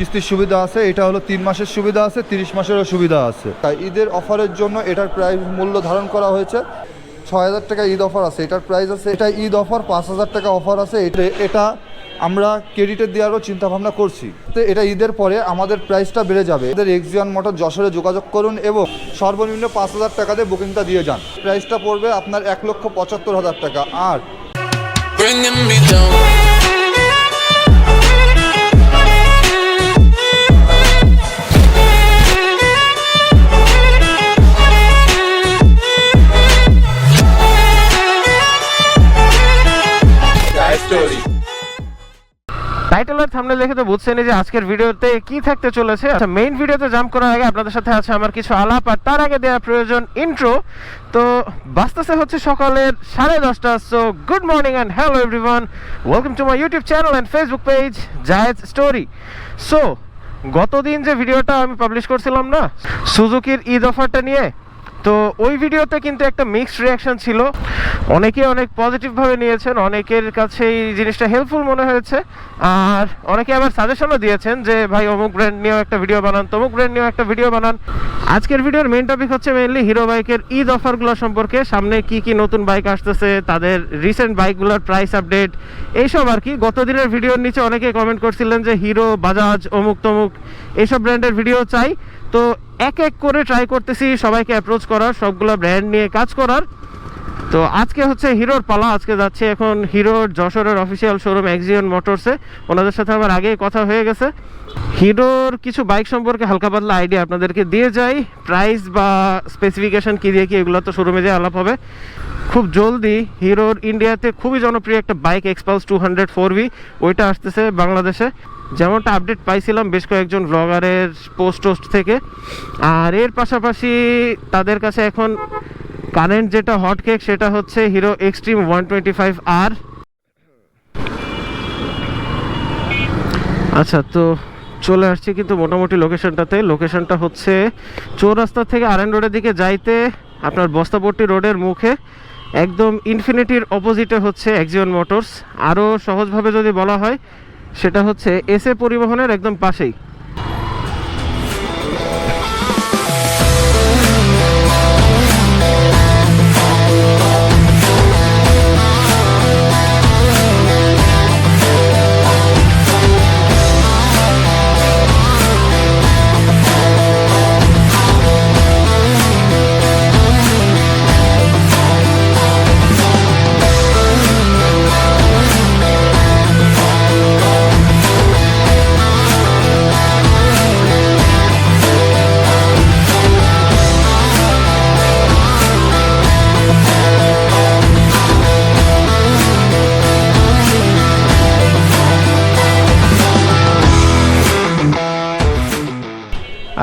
কিস্তির সুবিধা আছে, এটা হলো তিন মাসের সুবিধা আছে, তিরিশ মাসেরও সুবিধা আছে। তাই ঈদের অফারের জন্য এটার প্রাইস মূল্য ধারণ করা হয়েছে। ছয় হাজার টাকা ঈদ অফার আছে, এটার প্রাইস আছে, এটা ঈদ অফার, পাঁচ হাজার টাকা অফার আছে, এটা- আমরা ক্রেডিটের দেওয়ারও চিন্তা ভাবনা করছি। তো এটা ঈদের পরে আমাদের প্রাইসটা বেড়ে যাবে। এদের এক্সিয়ন মোটর যশোরে যোগাযোগ করুন এবং সর্বনিম্ন পাঁচ হাজার টাকাতে বুকিংটা দিয়ে যান। প্রাইসটা পড়বে আপনার এক লক্ষ পঁচাত্তর হাজার টাকা। আর টাইটেল আর থামনেল দেখে তো বুঝছেনই যে আজকের ভিডিওতে কি থাকতে চলেছে। আচ্ছা মেইন ভিডিওতে জাম্প করার আগে আপনাদের সাথে আছে আমার কিছু আলাপ আর তার আগে দেওয়া প্রয়োজন ইন্ট্রো তো বাস্তাসে হচ্ছে সকালের সাড়ে দশটা so good morning and hello everyone welcome to my YouTube channel and Facebook page Zayed story so গতদিন যে ভিডিওটা আমি পাবলিশ করছিলাম না সুজুকির ঈদ অফারটা নিয়ে তো ওই ভিডিওতে কিন্তু একটা মিক্সড রিয়াকশন ছিল। অনেকে অনেক পজিটিভভাবে নিয়েছেন, অনেকের কাছে এই জিনিসটা হেল্পফুল মনে হয়েছে। আর অনেকে আবার সাজেশনও দিয়েছেন যে, ভাই, অমুক ব্র্যান্ড নিয়েও একটা ভিডিও বানান, তমুক ব্র্যান্ড নিয়েও একটা ভিডিও বানান। আজকের ভিডিওর মেইন টপিক হচ্ছে মেইনলি হিরো বাইকের ঈদ অফারগুলো সম্পর্কে। সামনে কি কি নতুন বাইক আসতেছে, তাদের রিসেন্ট বাইকগুলোর প্রাইস আপডেট এইসব আর কি। গত দিনের ভিডিওর নিচে অনেকে কমেন্ট করছিলেন যে হিরো বাজাজ অমুক তমুক এইসব ব্র্যান্ডের ভিডিও চাই। তো এক এক করে ট্রাই করতেছি, সবাইকে অ্যাপ্রোচ করার, সবগুলো ব্র্যান্ড নিয়ে কাজ করার। তো আজকে হচ্ছে হিরোর পালা, আজকে যাচ্ছে এখন হিরোর যশোরের অফিসিয়াল শোরুম এক্সিয়ন মোটরসে ওনাদের সাথে আমার আগেই কথা হয়ে গেছে। হিরোর কিছু বাইক সম্পর্কে হালকা পাতলা আইডিয়া আপনাদেরকে দিয়ে যাই। প্রাইস বা স্পেসিফিকেশন কী দিয়ে কি এগুলো তো শোরুমে যে আলাপ হবে। খুব জলদি হিরোর ইন্ডিয়াতে খুবই জনপ্রিয় একটা bike Xpulse two hundred four ওইটা আসতেছে বাংলাদেশে। যেমনটা আপডেট পাইছিলাম, বেশ কয়েকজন ব্লগারের পোস্ট টোস্ট থেকে। আর এর পাশাপাশি তাদের কাছে এখন কারেন্ট যেটা হট কেক সেটা হচ্ছে Hero Xtreme one twenty five আর আচ্ছা তো চলে আসছি কিন্তু মোটামুটি লোকেশনটাতে লোকেশনটা হচ্ছে চৌরাস্তা থেকে আরএন রোডের দিকে যাইতে আপনার বস্তাপট্টি রোডের মুখে। একদম ইনফিনিটির অপোজিটে হচ্ছে এক্সিয়ন মোটরস আরও সহজভাবে যদি বলা হয় সেটা হচ্ছে এসএ পরিবহনের একদম পাশেই।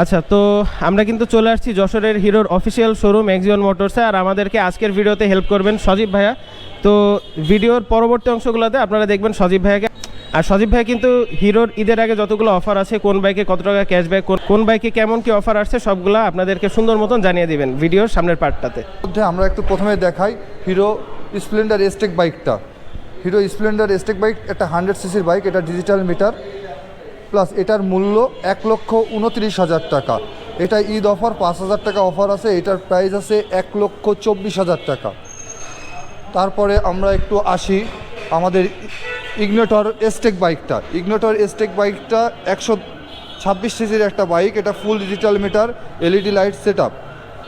আচ্ছা তো আমরা কিন্তু চলে আসছি যশোরের হিরোর অফিসিয়াল শোরুম এক্সিয়ন মোটরসে আর আমাদেরকে আজকের ভিডিওতে হেল্প করবেন সজীব ভাইয়া। তো ভিডিওর পরবর্তী অংশগুলোতে আপনারা দেখবেন সজীব ভাইয়াকে। আর সজীব ভাই কিন্তু হিরোর ঈদের আগে যতগুলো অফার আছে, কোন বাইকে কত টাকা ক্যাশব্যাক কোন বাইকে কেমন কি অফার আসছে, সবগুলো আপনাদেরকে সুন্দর মতন জানিয়ে দিবেন ভিডিওর সামনের পার্টটাতে। মধ্যে আমরা একটু প্রথমে দেখাই হিরো স্প্লেন্ডার এস্টেক বাইকটা হিরো স্প্লেন্ডার এস্টেক বাইক একটা হান্ড্রেড সিসির বাইক এটা ডিজিটাল মিটার প্লাস এটার মূল্য এক লক্ষ উনত্রিশ হাজার টাকা। এটা ঈদ অফার, পাঁচ হাজার টাকা অফার আছে, এটার প্রাইস আছে এক লক্ষ চব্বিশ হাজার টাকা। তারপরে আমরা একটু আসি আমাদের ইগনোটর এস্টেক বাইকটা ইগনোটর এস্টেক বাইকটা একশো ছাব্বিশ সিসির একটা বাইক এটা full digital meter LED light set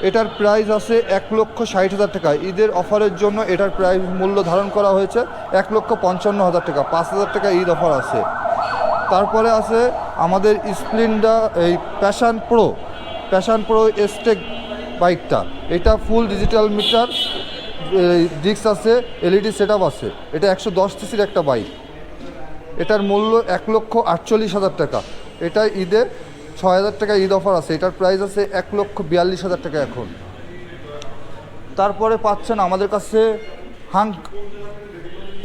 এটার প্রাইস আছে এক লক্ষ ষাট হাজার টাকা। ঈদের অফারের জন্য এটার প্রাইস মূল্য ধারণ করা হয়েছে এক লক্ষ পঞ্চান্ন হাজার টাকা। পাঁচ হাজার টাকা ঈদ অফার আছে। তারপরে আছে আমাদের স্প্লেন্ডার, এই Passion Pro Passion pro Xtec বাইকটা। এটা ফুল ডিজিটাল মিটার ডিস্ক আছে, এলইডি সেট আছে। এটা একশো দশ সিসির একটা বাইক। এটার মূল্য এক লক্ষ আটচল্লিশ হাজার টাকা। এটা ঈদে ছয় হাজার টাকা ঈদ অফার আছে। এটার প্রাইস আছে এক লক্ষ বিয়াল্লিশ হাজার টাকা এখন। তারপরে পাচ্ছেন আমাদের কাছে হাঙ্ক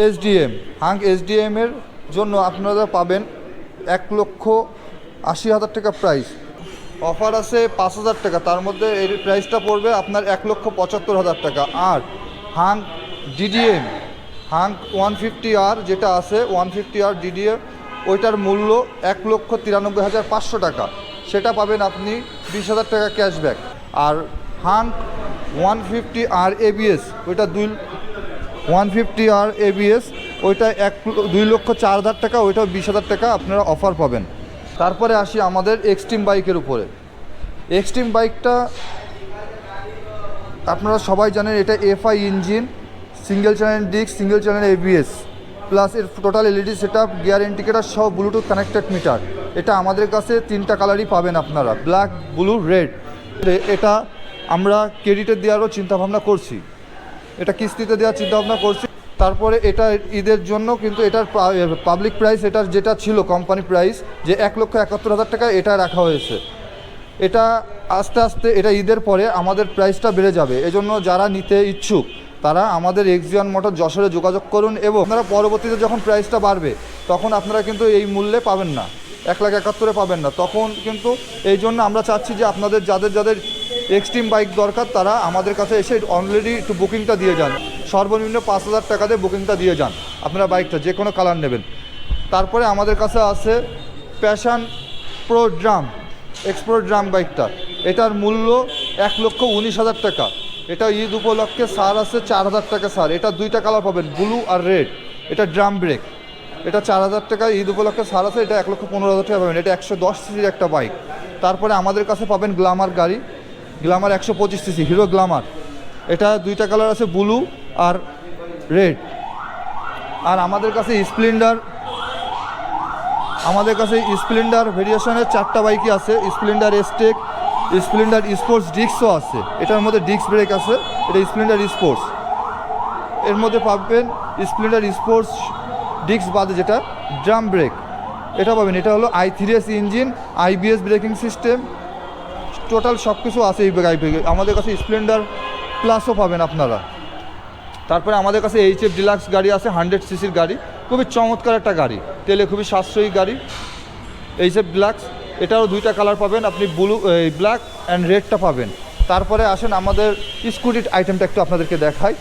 এসডিএম। হাঙ্ক এসডিএম এর জন্য আপনারা পাবেন এক লক্ষ আশি হাজার টাকা প্রাইস অফার আছে পাঁচ হাজার টাকা, তার মধ্যে এর প্রাইসটা পড়বে আপনার এক লক্ষ পঁচাত্তর হাজার টাকা। আর Hunk DDM Hunk one fifty আর যেটা আছে ওয়ান ফিফটি আর ডিডিএম ওইটার মূল্য এক লক্ষ তিরানব্বই হাজার পাঁচশো টাকা। সেটা পাবেন আপনি বিশ হাজার টাকা ক্যাশব্যাক আর হাঙ্ক ওয়ান ফিফটি আর এবিএস ওইটা দুই ওয়ান ফিফটি আর এবিএস ওইটা এক দুই লক্ষ চার হাজার টাকা, ওইটাও বিশ হাজার টাকা আপনারা অফার পাবেন। তারপরে আসি আমাদের এক্সট্রিম বাইকের উপরে। এক্সট্রিম বাইকটা আপনারা সবাই জানেন, এটা FI engine single channel disc single channel ABS plus এর total LED set up gear indicator সব ব্লুটুথ কানেক্টেড মিটার এটা আমাদের কাছে তিনটা কালারই পাবেন আপনারা ব্ল্যাক ব্লু রেড এটা আমরা ক্রেডিটে দেওয়ারও চিন্তাভাবনা করছি। এটা কিস্তিতে দেওয়ার চিন্তাভাবনা করছি। তারপরে এটা ঈদের জন্য কিন্তু এটার পাবলিক প্রাইস এটার যেটা ছিল কোম্পানি প্রাইস যে এক লক্ষ একাত্তর হাজার টাকা এটা রাখা হয়েছে। এটা আস্তে আস্তে এটা ঈদের পরে আমাদের প্রাইসটা বেড়ে যাবে। এজন্য যারা নিতে ইচ্ছুক, তারা আমাদের এক্সিয়ন মোটর যশোরে যোগাযোগ করুন এবং আপনারা পরবর্তীতে যখন প্রাইসটা বাড়বে, তখন আপনারা কিন্তু এই মূল্যে পাবেন না। এক লাখ একাত্তরে পাবেন না। তখন কিন্তু এই জন্য আমরা চাচ্ছি যে আপনাদের যাদের যাদের এক্সট্রিম বাইক দরকার, তারা আমাদের কাছে এসে অলরেডি একটু বুকিংটা দিয়ে যান। সর্বনিম্ন পাঁচ হাজার টাকা দিয়ে বুকিংটা দিয়ে যান। আপনারা বাইকটা যে কোনো কালার নেবেন। তারপরে আমাদের কাছে আছে Passion pro drum Xpro drum বাইকটা। এটার মূল্য এক লক্ষ উনিশ হাজার টাকা। এটা ঈদ উপলক্ষে সার আছে চার হাজার টাকা সার। এটা দুইটা কালার পাবেন ব্লু আর রেড এটা ড্রাম ব্রেক এটা চার হাজার টাকা ঈদ উপলক্ষে সার আছে, এটা এক লক্ষ পনেরো হাজার টাকা পাবেন। এটা একশো দশ সিসির একটা বাইক তারপরে আমাদের কাছে পাবেন গ্লামার গাড়ি। গ্লামার একশো পঁচিশ সিসি হিরো গ্লামার এটা দুইটা কালার আছে ব্লু আর রেড। আর আমাদের কাছে স্প্লেন্ডার, আমাদের কাছে স্প্লেন্ডার ভেরিয়েশনের চারটা বাইকই আছে। স্প্লেন্ডার এসটেক স্প্লেন্ডার স্পোর্টস ডিস্কও আছে। এটার মধ্যে ডিস্ক ব্রেক আছে, এটা স্প্লেন্ডার স্পোর্টস এর মধ্যে পাবেন স্প্লেন্ডার স্পোর্টস ডিস্ক বাদে যেটা ড্রাম ব্রেক। এটা পাবেন, এটা হলো i three S engine IBS braking system. Total সব কিছু আছে এই আমাদের কাছে স্প্লেন্ডার প্লাসও পাবেন আপনারা। তারপরে আমাদের কাছে এইচ এফ ডিলাক্স গাড়ি আছে হান্ড্রেড সিসির গাড়ি। খুবই চমৎকার একটা গাড়ি। তেলে খুবই সাশ্রয়ী গাড়ি। এইচ এফ ডিলাক্স এটারও দুইটা কালার পাবেন। আপনি ব্লু ব্ল্যাক অ্যান্ড রেডটা পাবেন। তারপরে আসেন আমাদের স্কুটির আইটেমটা একটু আপনাদেরকে দেখাই।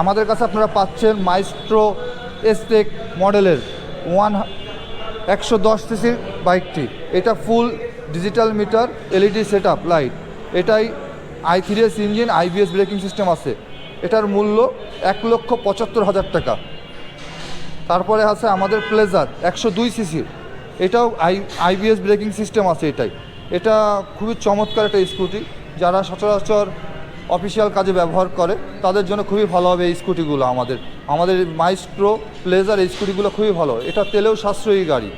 আমাদের কাছে আপনারা পাচ্ছেন মাইস্ট্রো এসটেক মডেলের ওয়ান একশো দশ সিসির বাইকটি এটা full digital meter, LED set up light. এটাই I three S engine IBS braking system আছে। এটার মূল্য এক লক্ষ পঁচাত্তর হাজার টাকা। তারপরে আছে আমাদের প্লেজার, একশো দুই সিসির এটাও আই আইবিএস ব্রেকিং সিস্টেম আছে এটাই। এটা খুবই চমৎকার একটা স্কুটি। যারা সচরাচর অফিসিয়াল কাজে ব্যবহার করে, তাদের জন্য খুবই ভালো হবে এই স্কুটিগুলো আমাদের। আমাদের মাইস্ট্রো প্লেজার এই স্কুটিগুলো খুবই ভালো। এটা তেলেও সাশ্রয়ী গাড়ি।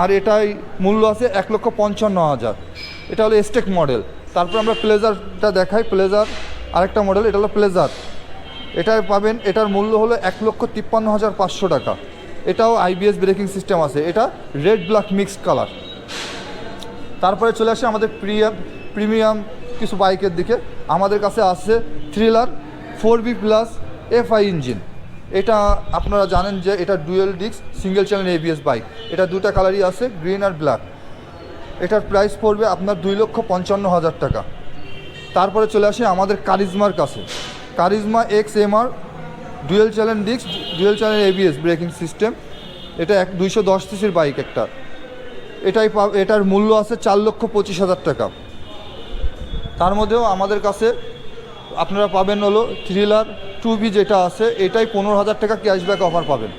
আর এটাই মূল্য আছে এক লক্ষ পঞ্চান্ন হাজার। এটা হলো এস্টেক মডেল তারপর আমরা প্লেজারটা দেখাই। প্লেজার আরেকটা মডেল এটা হলো প্লেজার এটা পাবেন, এটার মূল্য হলো এক লক্ষ তিপ্পান্ন হাজার পাঁচশো টাকা। এটাও আইবিএস ব্রেকিং সিস্টেম আছে। এটা রেড ব্ল্যাক মিক্সড কালার তারপরে চলে আসে আমাদের প্রিয়াম প্রিমিয়াম কিছু বাইকের দিকে। আমাদের কাছে আছে thriller four B plus FI engine এটা আপনারা জানেন যে এটা dual disc, single channel ABS bike. এটা দুটা কালারই আছে, গ্রিন আর ব্ল্যাক। এটার প্রাইস পড়বে আপনার দুই লক্ষ পঞ্চান্ন হাজার টাকা। তারপরে চলে আসে আমাদের কারিজমার কাছে। Karizma X MR dual channel disc, dual channel ABS braking system. এটা এক, দুইশো দশ সিসির বাইক একটা। এটাই এটার মূল্য আছে চার লক্ষ পঁচিশ হাজার টাকা। তার মধ্যেও আমাদের কাছে আপনারা পাবেন হলো থ্রিলার টু বি যেটা আছে, এটাই পনেরো হাজার টাকা ক্যাশব্যাক অফার পাবেন।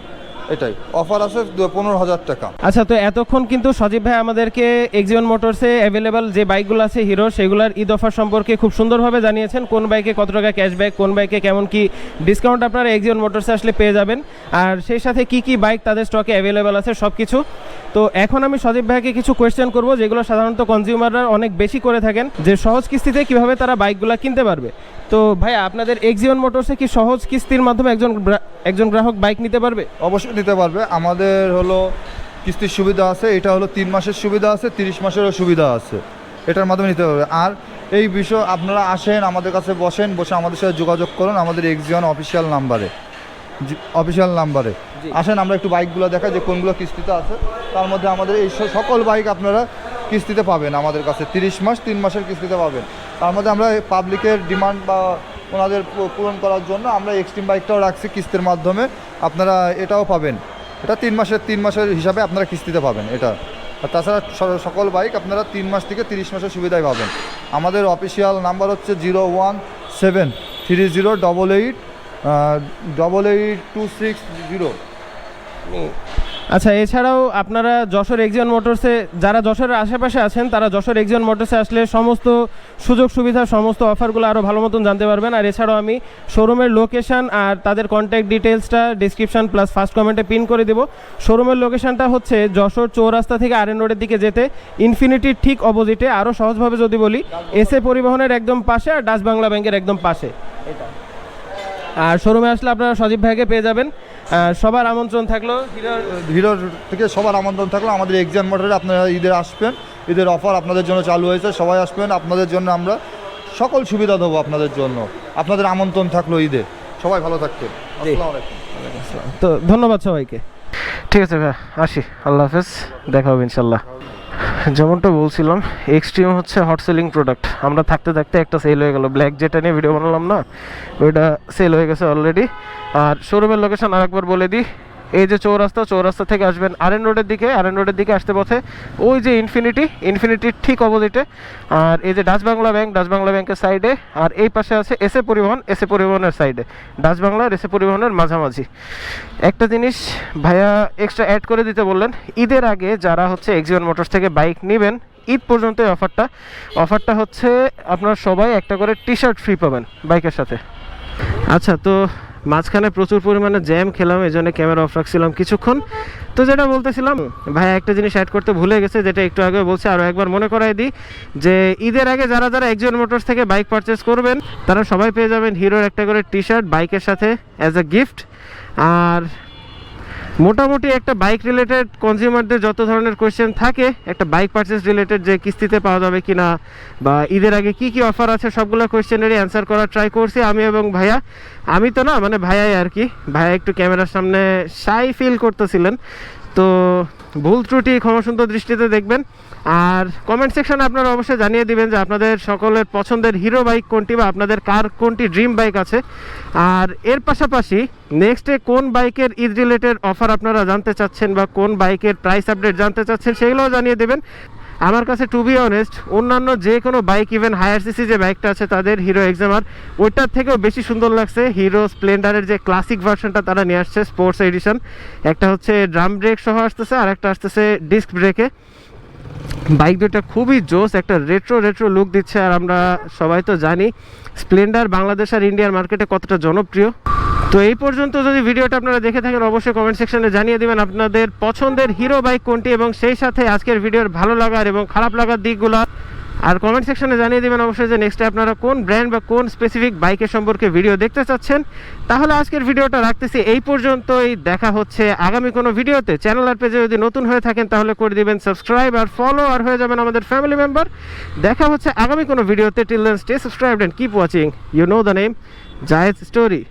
এটাই। অফার আছে পনেরো হাজার টাকা। আচ্ছা তো এতক্ষণ কিন্তু সজীব ভাই আমাদেরকে এক্সিয়ন মোটরসে অ্যাভেলেবল যে বাইকগুলো আছে হিরো সেগুলোর ঈদ অফার সম্পর্কে খুব সুন্দরভাবে জানিয়েছেন, কোন বাইকে কত টাকা ক্যাশব্যাক কোন বাইকে কেমন কি ডিসকাউন্ট আপনারা এক্সিয়ন মোটরসে আসলে পেয়ে যাবেন। আর সেই সাথে কি কি বাইক তাদের স্টকে অ্যাভেলেবেল আছে সব কিছু তো এখন আমি সজীব ভাইকে কিছু কোয়েশ্চেন করব, যেগুলো সাধারণত কনজিউমাররা অনেক বেশি করে থাকেন, যে সহজ কিস্তিতে কীভাবে তারা বাইকগুলো কিনতে পারবে। তো ভাই আপনাদের এক্সিয়ন মোটরসে কি সহজ কিস্তির মাধ্যমে একজন একজন গ্রাহক বাইক নিতে পারবে? অবশ্যই নিতে পারবে। আমাদের হলো কিস্তির সুবিধা আছে, এটা হলো তিন মাসের সুবিধা আছে, তিরিশ মাসেরও সুবিধা আছে। এটার মাধ্যমে নিতে পারবে। আর এই বিষয়, আপনারা আসেন, আমাদের কাছে বসেন, বসে আমাদের সাথে যোগাযোগ করুন, আমাদের এক্সিয়ন অফিসিয়াল নাম্বারে অফিসিয়াল নাম্বারে আসেন, আমরা একটু বাইকগুলো দেখাই যে কোনগুলো কিস্তিতে আছে। তার মধ্যে আমাদের এই সকল বাইক আপনারা কিস্তিতে পাবেন আমাদের কাছে। তিরিশ মাস, তিন মাসের কিস্তিতে পাবেন। তার মধ্যে আমরা পাবলিকের ডিমান্ড বা ওনাদের পূরণ করার জন্য আমরা এক্সট্রিম বাইকটাও রাখছি কিস্তির মাধ্যমে। আপনারা এটাও পাবেন। এটা তিন মাসের তিন মাসের হিসাবে আপনারা কিস্তিতে পাবেন এটা। আর তাছাড়া সকল বাইক আপনারা তিন মাস থেকে তিরিশ মাসের সুবিধায় পাবেন। আমাদের অফিসিয়াল নাম্বার হচ্ছে zero one seven three zero double eight double eight two six zero. আচ্ছা এছাড়াও আপনারা যশোর এক্সিয়ন মোটরসে যারা যশোরের আশেপাশে আছেন তারা যশোর এক্সিয়ন মোটরসে আসলে সমস্ত সুযোগ সুবিধা সমস্ত অফারগুলো আরও ভালো মতন জানতে পারবেন। আর এছাড়াও আমি শোরুমের লোকেশন আর তাদের কন্ট্যাক্ট ডিটেলসটা ডিসক্রিপশন প্লাস ফার্স্ট কমেন্টে পিন করে দেবো। শোরুমের লোকেশানটা হচ্ছে যশোর চৌরাস্তা থেকে আরএন রোডের দিকে যেতে ইনফিনিটির ঠিক অপোজিটে আরও সহজভাবে যদি বলি এসএ পরিবহনের একদম পাশে আর ডাচ বাংলা ব্যাংকের একদম পাশে। আর শোরুমে আসলে আপনারা সজীব ভাইকে পেয়ে যাবেন। সবার আমন্ত্রণ থাকল। হিরোর হিরোর থেকে সবার আমন্ত্রণ থাকল। আমাদের এক্সাম মোটরে আপনারা ঈদের আসবেন। ঈদের অফার আপনাদের জন্য চালু হয়েছে। সবাই আসবেন। আপনাদের জন্য আমরা সকল সুবিধা দেবো আপনাদের জন্য। আপনাদের আমন্ত্রণ থাকল ঈদে। সবাই ভালো থাকবেন। তো ধন্যবাদ সবাইকে। ঠিক আছে ভাই আসি। আল্লাহ হাফেজ। দেখা হবে ইনশাল্লাহ যেমনটা বলছিলাম এক্সট্রিম হচ্ছে হট সেলিং প্রোডাক্ট আমরা থাকতে থাকতে একটা সেল হয়ে গেল। ব্ল্যাক যেটা নিয়ে ভিডিও বানালাম না, ওইটা সেল হয়ে গেছে অলরেডি আর শোরুমের লোকেশন আরেকবার বলে দিই। এই যে চৌরাস্তা চৌরাস্তা থেকে আসবেন আরএন রোডের দিকে আরএন রোডের দিকে আসতে পথে ওই যে ইনফিনিটি ইনফিনিটির ঠিক অপোজিটে আর এই যে Dutch Bangla bank Dutch Bangla ব্যাংকের সাইডে আর এই পাশে আছে এসএ পরিবহন এসএ পরিবহনের সাইডে ডাচ বাংলা আর এসএ পরিবহনের মাঝামাঝি। একটা জিনিস ভাইয়া এক্সট্রা অ্যাড করে দিতে বললেন, ঈদের আগে যারা হচ্ছে এক্সিয়ন মোটরস থেকে বাইক নেবেন, ঈদ পর্যন্ত এই অফারটা অফারটা হচ্ছে আপনার সবাই একটা করে টি শার্ট ফ্রি পাবেন বাইকের সাথে। আচ্ছা তো মাঝখানে প্রচুর পরিমাণে জ্যাম খেলাম এই জন্য ক্যামেরা অফ রাখছিলাম কিছুক্ষণ। তো যেটা বলতেছিলাম, ভাই, একটা জিনিস অ্যাড করতে ভুলে গেছে, যেটা একটু আগে বলছে আরও একবার মনে করাই দিই, যে ঈদের আগে যারা যারা একজন মোটরস থেকে বাইক পারচেস করবেন, তারা সবাই পেয়ে যাবেন হিরোর একটা করে টি শার্ট বাইকের সাথে অ্যাজ এ গিফট আর মোটামুটি একটা বাইক রিলেটেড কনজিউমারদের যত ধরনের কোয়েশ্চেন থাকে, একটা বাইক পারচেস রিলেটেড যে কিস্তিতে পাওয়া যাবে কিনা, বা ঈদের আগে কি কি অফার আছে, সবগুলো কোয়েশ্চেনেরই অ্যান্সার করার ট্রাই করছি আমি এবং ভাইয়া। আমি তো না মানে ভাইয়াই আর কি। ভাইয়া একটু ক্যামেরার সামনে সাই ফিল করতেছিলেন। তো ভুল ত্রুটি ক্ষমাসুন্দর দৃষ্টিতে দেখবেন। আর কমেন্ট সেকশনে আপনারা অবশ্যই জানিয়ে দিবেন যে আপনাদের সকলের পছন্দের হিরো বাইক কোনটি বা আপনাদের কার কোনটি ড্রিম বাইক আছে। আর এর পাশাপাশি নেক্সটে কোন বাইকের ঈদ রিলেটেড অফার আপনারা জানতে চাচ্ছেন বা কোন বাইকের প্রাইস আপডেট জানতে চাচ্ছেন, সেগুলোও জানিয়ে দেবেন। আমার কাছে টু বি অনেস্ট অন্যান্য যে কোনো বাইক ইভেন হায়ার সিসি যে বাইকটা আছে, তাদের হিরো এক্সামার ওইটার থেকেও বেশি সুন্দর লাগছে। হিরো স্প্লেন্ডারের যে ক্লাসিক ভার্সনটা তারা নিয়ে আসছে স্পোর্টস এডিশন একটা হচ্ছে ড্রাম ব্রেক সহ আসতেছে, আর একটা আসতেছে ডিস্ক ব্রেকে বাইক দুটা খুবই জোস, একটা রেট্রো রেট্রো লুক দিচ্ছে, আর আমরা সবাই তো জানি স্প্লেন্ডার বাংলাদেশ আর ইন্ডিয়ার মার্কেটে কতটা জনপ্রিয়। তো এই পর্যন্ত যদি ভিডিওটা আপনারা দেখে থাকেন, অবশ্যই কমেন্ট সেকশনে জানিয়ে দিবেন আপনাদের পছন্দের হিরো বাইক কোনটি এবং সেই সাথে আজকের ভিডিওর ভালো লাগার এবং খারাপ লাগার দিকগুলো। আর কমেন্ট সেকশনে জানিয়ে দিবেন অবশ্যই যে নেক্সটে আপনারা কোন ব্র্যান্ড বা কোন স্পেসিফিক বাইকের সম্পর্কে ভিডিও দেখতে চাচ্ছেন। তাহলে আজকের ভিডিওটা রাখতেছি এই পর্যন্তই। দেখা হচ্ছে আগামী কোনো ভিডিওতে। চ্যানেল আর পেজে যদি নতুন হয়ে থাকেন, তাহলে করে দিবেন সাবস্ক্রাইব আর ফলো আর হয়ে যাবেন আমাদের ফ্যামিলি মেম্বার দেখা হচ্ছে আগামী কোনো ভিডিওতে। Till then stay subscribed and keep watching you know the name Zayed story